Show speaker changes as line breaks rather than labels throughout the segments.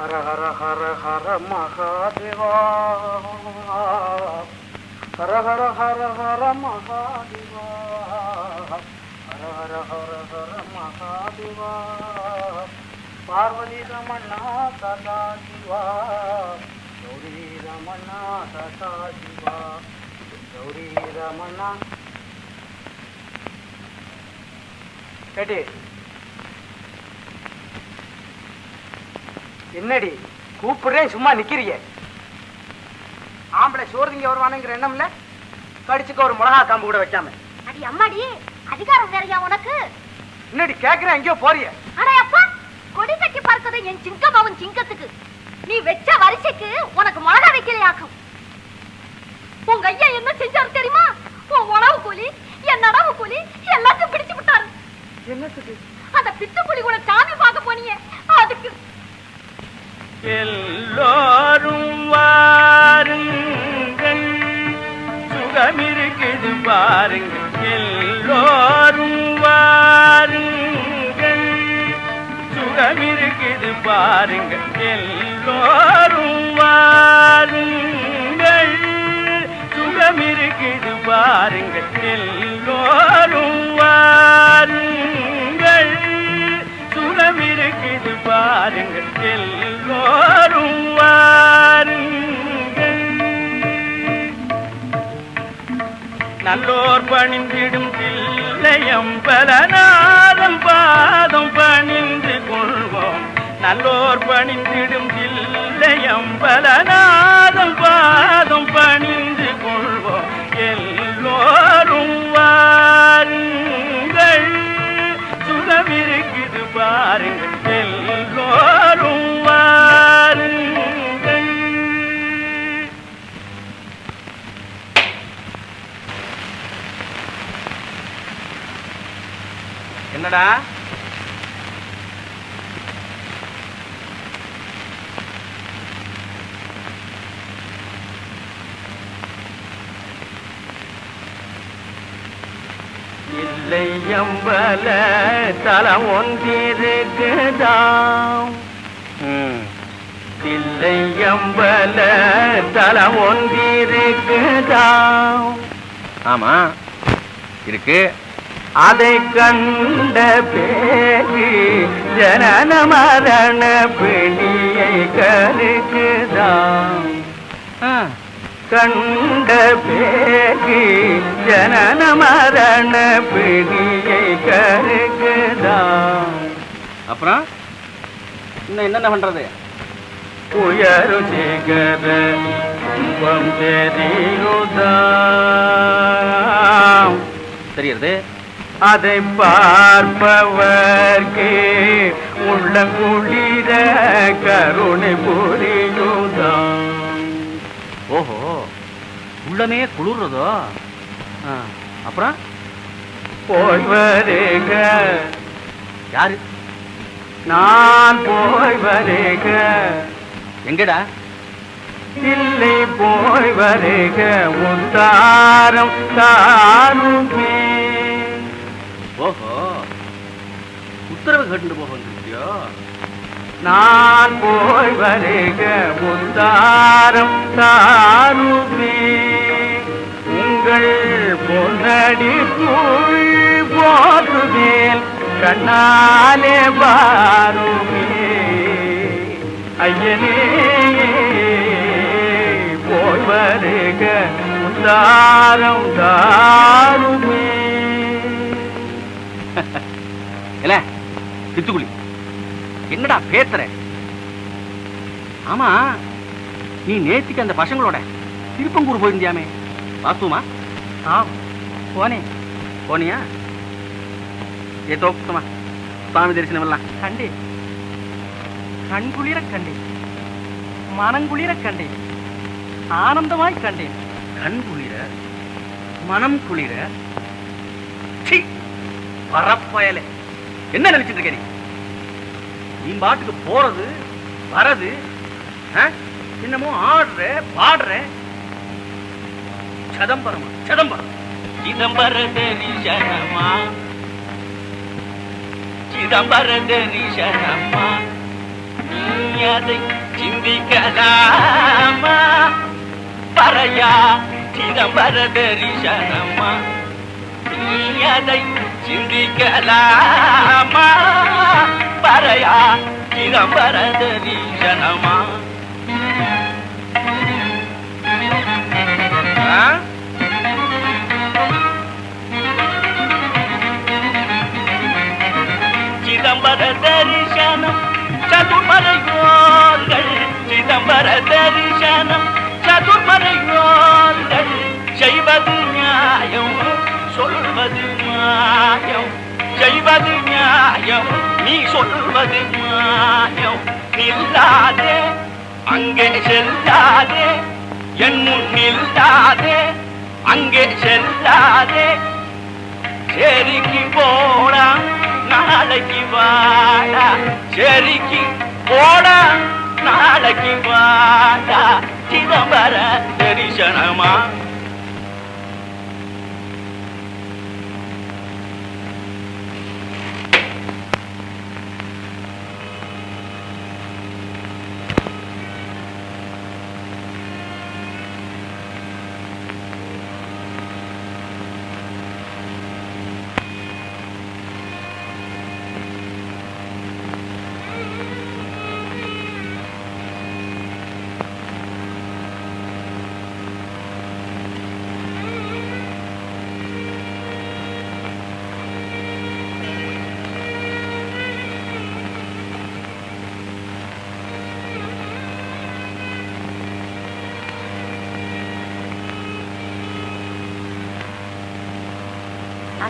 ஹர ஹர ஹர ஹர மகாதிவா. ஹர ஹர ஹர ஹர மகாதிவா. ஹர ஹர ஹர ஹர மகாதேவா. பார்வதி ரமணா சதா சிவா கௌரி ரமணா சதா சிவா கௌரி ரமணா. கேட்டி. என்னடி கூப்பிடுறேன் சும்மா நிக்கிறிய. ஆம்பளை சோறுதிங்க வருவானுங்கிற எண்ணம்ல கடிச்சுக்க ஒரு மிளகா காம்பு கூட வைக்காம.
அடி அம்மாடி அதிகாரம் வேறையா உனக்கு?
என்னடி கேக்குறேன் எங்கேயோ போறிய.
அடே அப்பா கொடி கட்டி பார்க்கறது என் சிங்கமாவும் சிங்கத்துக்கு. நீ வச்ச வரிசைக்கு உனக்கு மிளகா வைக்கலையாக்கும். உங்க ஐயா என்ன செஞ்சாரு தெரியுமா? உன் உணவு கூலி என் நடவு கூலி எல்லாத்தையும் பிடிச்சு விட்டாரு.
என்னத்துக்கு?
அந்த பித்து புலி கூட சாமி பார்க்க போனீங்க அதுக்கு
எல்லோரும் வாருங்கள். சுகமிருக்குது பாருங்கள். எல்லோரும் வாருங்கள். சுகமிருக்குது பாருங்கள். எல்லோரும் வாருங்கள். சுகமிருக்குது பாருங்கள். எல்லோரும் வாருங்கள். இது இருக்குது பாருங்கள் எல்லோரும் வாருங்கள். நல்லோர் பணிந்திடும் தில்லையம் பலநாதம் பாதம் பணிந்து கொள்வோம். நல்லோர் பணிந்திடும் தில்லையம் பலநாதம் பாதம் பணிந்து கொள்வோம். எல்லோரும் வாருங்கள். சுகமிருக்குது பாருங்கள் இல்லை எம்பல தலம் ஒன்றிருக்குதாம். இல்லை எம்பல தலம் ஒன்றிருக்குதாம். ஆமா. இருக்கு. அதை கண்ட பேரு ஜனன மரண பிடியை கருக்குதாம். கண்ட பேரு ஜனன மரண பிடியை கருக்குதாம் அப்புறம்? இன்னும் என்னென்ன பண்றது? உயரு சிகர துன்பம் தெரியுதாம் தெரியுது அதை பார்ப்பவர்க்கு உள்ள குளிர கருணை புரியுதாம் உள்ளமே குளிர்றதோ? அப்புறம்? போய் வருக யாரு? நான் போய் வருக எங்கடா? இல்லை போய் வருக உத்தாரம் தாருமே ஓஹோ. உத்தரவு கேட்டு போக வந்துருக்கியோ நான் போய் வருக உத்தாரம் தாருமே உங்கள் பொன்னடி புல் போற்றுவேல் கண்ணாலே பாருமே ஐயனே போய் வருக உத்தாரம் தாருமே. இல்ல சித்துக்குழி என்னடா பேசுற? ஆமா நீ நேத்திக்கு அந்த பசங்களோட திருப்பங்கூர் போயிருந்தியாமே.
ஆ போனேன்
போனியா ஏதோ சும்மா சுவாமி தரிசனம் எல்லாம்
கண்டே கண்குளிர கண்டேன் மனங்குளிர கண்டேன் ஆனந்தமாய் கண்டேன்
கண் குளிர மனம் குளிர பரப்பயலே என்ன நினைச்சிட்டு இருக்க நீ பாட்டுக்கு போறது வரது? என்னமோ ஆடுற பாடுற சதம்பரமா? சிதம்பரம். சிதம்பர தரிசனமா சிதம்பர தரிசனமா
அதை சிந்திக்கலாமா? பறையா சிதம்பர தரிசனமா நீ அதை சிந்திக்கலாமா? பறையா சிதம்பர தரிசனமா தரிசனம் சதுர்மறையோர்கள் சிதம்பர தரிசனம் சதுர்மறையோர்கள் செய்வது நியாயம் சொல்வது நியாயம் செய்வது நியாயம் நீ சொல்வது நியாயம். நில்லாதே அங்கே செல்லாதே என் முன் நில்லாதே அங்கே செல்லாதே. செரிக்கு போடா நாளைக்கு வாடா. செரிக்கு போடா. நாளைக்கு வாடா. சிதம்பர தரிசனமா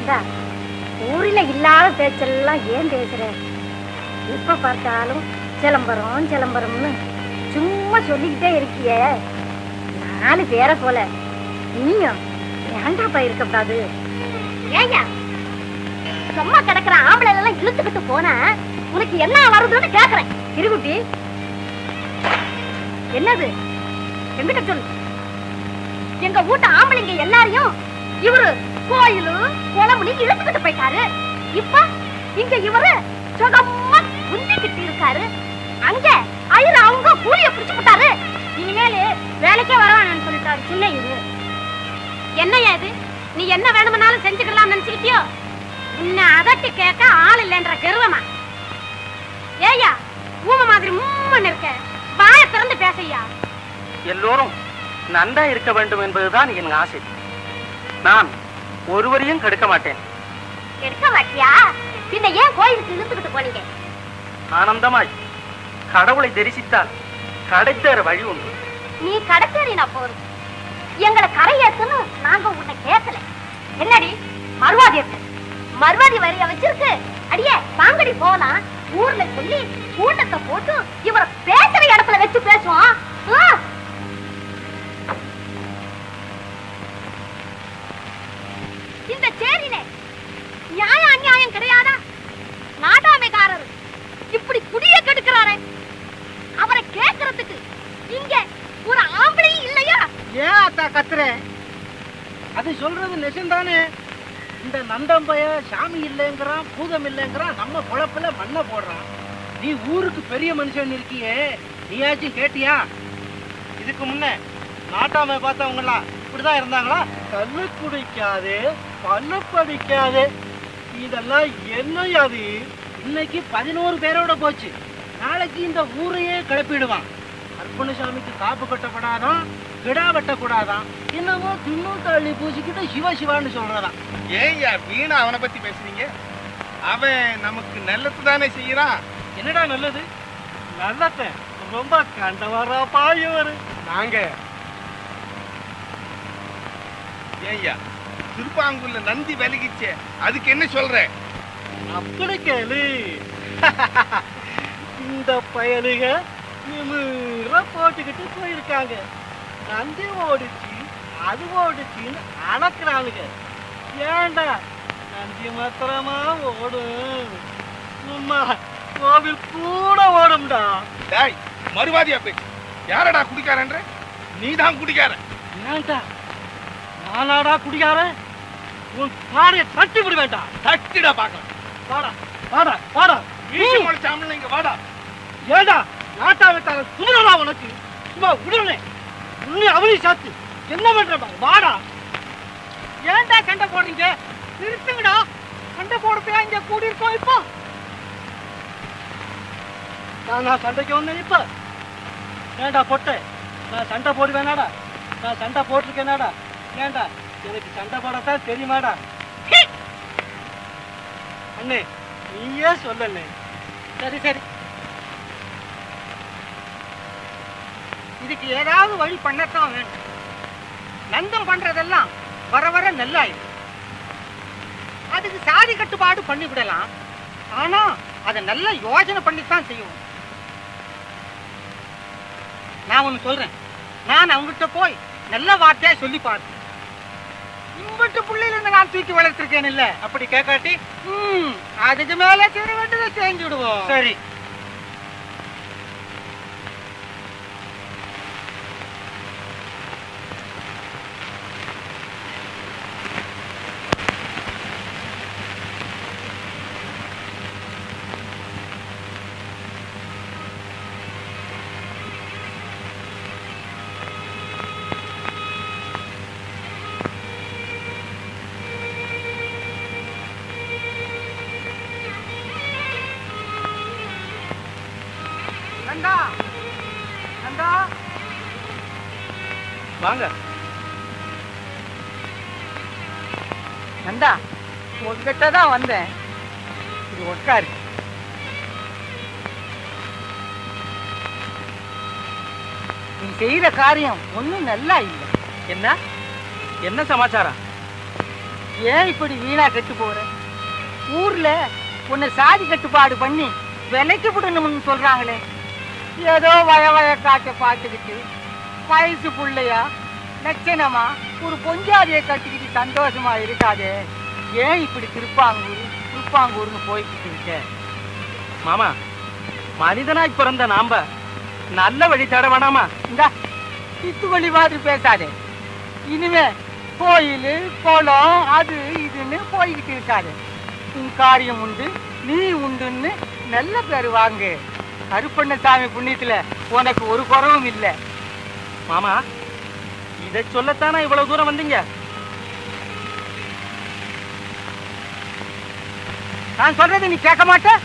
அந்த ஊரில் இல்லாத பேச்செல்லாம் ஏன் பேசுற? எப்ப பார்த்தாலும் சிலம்பரம் சிலம்பரம்னு சும்மா சொல்லிக்கிட்டே இருக்கியே. நாலு பேரை போல நீயும் ஏண்டாப்பா இருக்கக்கூடாது ஏயா சும்மா கிடக்கிற ஆம்பளை எல்லாம் இழுத்துக்கிட்டு போனா உனக்கு என்ன வருதுன்னு கேக்குறேன். திருகுட்டி என்னது? எங்கிட்ட சொல்லு. எங்க வீட்டு ஆம்பளைங்க எல்லாரையும் இவரு கோயிலு குளமுனி இழுத்துக்கிட்டு போயிட்டாரு. இப்ப இங்க இவரு சுகமா குந்திக்கிட்டு இருக்காரு அங்க ஐயர் அவங்க கூலிய பிடிச்சு போட்டாரு இனிமேல் வேலைக்கே வரவானு சொல்லிட்டாரு சின்ன இது என்னையா இது? நீ என்ன வேணும்னாலும் செஞ்சுக்கலாம் நினைச்சுக்கிட்டியோ? உன்னை அதட்டி கேட்க ஆள் இல்லைன்ற கருவமா? ஏய்யா ஊம மாதிரி மூமன் இருக்க. வாய திறந்து பேசையா
எல்லோரும் நன்றா இருக்க வேண்டும் என்பதுதான் என் ஆசை. நான் ஒருவரையும் கெடுக்க மாட்டேன்.
எடுக்க மாட்டியா? பின்ன ஏன் கோயிலுக்கு இழுத்துக்கிட்டு போனீங்க?
ஆனந்தமாய் கடவுளை தரிசித்தால் கிடைத்தேற வழி உண்டு.
நீ கடத்தேறினா போதும். எங்களை கரையேத்துன்னு நாங்க உன்னை கேட்கல என்னடி? மறுவாதி இருக்கு மறுவாதி வரிய வச்சிருக்கு. அடியே வாங்கடி போலாம் ஊர்ல சொல்லி கூட்டத்தை போட்டு இவரை பேசுற இடத்துல வச்சு பேசுவோம்
அத்தா அது சொல்றது நெசந்தானே இந்த நந்தம்பைய சாமி இல்லைங்கிறான் பூதம் இல்லைங்கிறான் நம்ம குழப்பில மண்ணை போடுறான். நீ ஊருக்கு பெரிய மனுஷன் இருக்கியே நீயாச்சும் கேட்டியா? இதுக்கு முன்ன நாட்டாமை பார்த்தவங்களா இப்படிதான் இருந்தாங்களா? கண்ணு குடிக்காது பண்ண படிக்காது. இதெல்லாம் என்னையாது இன்னைக்கு பதினோரு பேரோட போச்சு. நாளைக்கு இந்த ஊரையே கிளப்பிடுவான். அர்ப்பணசாமிக்கு காப்பு கட்டப்படாதான் கிடா வெட்டக்கூடாதான் என்னமோ தின்னு தள்ளி பூசிக்கிட்டு சிவ சிவான்னு சொல்றதாம்
ஏய்யா வீணா அவனை பத்தி பேசுறீங்க? அவன் நமக்கு நல்லது தானே செய்யறான்.
என்னடா நல்லது? நல்லத்த ரொம்ப கண்டவரா பாயவர். நாங்க.
ஏய்யா திருப்பாங்கூர்ல நந்தி விலகிச்சே அதுக்கு என்ன சொல்ற?
அப்படி கேளு. இந்த பயலுக நிமிர போட்டுக்கிட்டு போயிருக்காங்க. நந்தி ஓடிச்சு அது ஓடிச்சுன்னு அளக்குறானுங்க ஏண்டா? நந்தி மாத்திரமா ஓடும் சும்மா கோவில் கூட ஓடும்டா.
டேய் மறுவாதியா பேச்சு யாரடா குடிக்காரன்ற? நீ தான் குடிக்காரன்
ஏண்டா? நானாடா குடிக்காரன் உன் காரையை தட்டி விடுவேண்டா.
தட்டிடா பாக்கலாம்
வாடா வாடா வாடா.
வீசி முளைச்சாமல் இங்க வாடா.
ஏண்டா? நாட்டா
தர குதிரடா உனக்கு. சும்மா விடுனே உன்னை அவனி சாத்து. என்ன பண்ற வாடா. ஏன்டா சண்டை போடுறீங்க? நிறுத்துங்கடா. சண்டை போடுறதுக்கா இங்க கூடி இருக்கோம் இப்போ? நான் சண்டைக்கு வந்தேன் இப்ப. ஏன்டா பொட்டை? நான் சண்டை போடுவேனாடா. நான் சண்டை போட்டிருக்கேனாடா. ஏன்டா? எனக்கு சண்டை போடத்தான் தெரியுமாடா? அண்ணே நீயே சொல்லண்ணே. சரி சரி. இதுக்கு ஏதாவது வழி பண்ணத்தான் வேணும். நந்தம் பண்றதெல்லாம் வர வர நல்லாயிடும். அதுக்கு சாதி கட்டுப்பாடு பண்ணி விடலாம். ஆனா அதை நல்ல யோசனை பண்ணித்தான் செய்யணும். நான் ஒண்ணு சொல்றேன். நான் அவங்ககிட்ட போய் நல்ல வார்த்தையா சொல்லி பார்த்தேன். இம்பட்டு பிள்ளையில நான் தூக்கி வளர்த்திருக்கேன் இல்ல? அப்படி கேட்காட்டி? அதுக்கு மேல செய்ய வேண்டியதை செஞ்சு விடுவோம். சரி.
வாங்க.
நந்தா உங்ககிட்ட தான் வந்தேன். இது உட்காரு. நீ செய்யற காரியம் ஒண்ணும் நல்லா இல்லை.
என்ன? என்ன சமாச்சாரம்?
ஏன் இப்படி வீணா கெட்டு போற? ஊர்ல உன்னை சாதி கட்டுப்பாடு பண்ணி விலைக்கு விடணும்னு சொல்றாங்களே. ஏதோ வய வய காட்ட பார்த்துக்கிட்டு வயசு புள்ளையா லட்சணமா? ஒரு பொஞ்சாதியை கட்டிக்கிட்டு சந்தோஷமா இருக்காதே. ஏன் இப்படி திருப்பாங்கூர் திருப்பாங்கூர்னு போய்கிட்டு இருக்க?
மாமா மனிதனாய் பிறந்த நாம நல்ல வழி தேட வேணாமா?
இந்த பித்து வழி மாதிரி பேசாதே. இனிமே கோயில் குளம் அது இதுன்னு போய்கிட்டு இருக்காது. உன் காரியம் உண்டு நீ உண்டுன்னு நல்ல பேர் வாங்கு. கருப்பண்ணசாமி புண்ணியத்துல உனக்கு ஒரு குறவும் இல்லை.
மாமா இதை சொல்லத்தானே இவ்வளவு தூரம் வந்தீங்க?
நான் சொல்றது நீ கேட்க மாட்டேன்